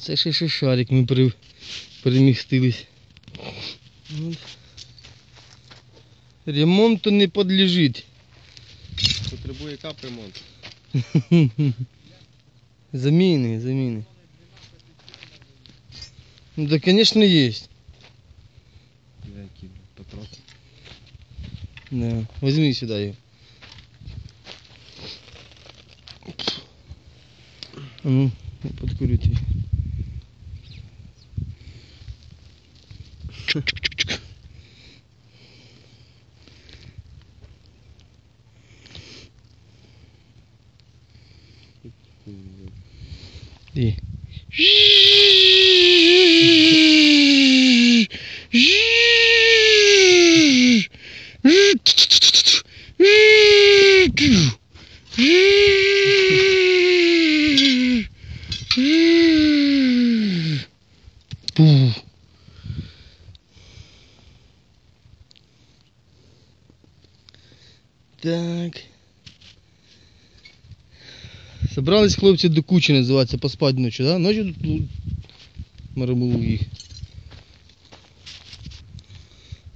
Це ще ще шарик ми пере- перемістились. От. Ремонту не подлежить. Потребує капремонт. Заміни, заміни. Ну да, конечно, есть. Які. Да. Возьми сюда ее. Ну, подкурю тебе. 네. 부 Так. Собрались хлопці до кучі, називається, поспати ночі, да? Ночі тут Марабулу їх.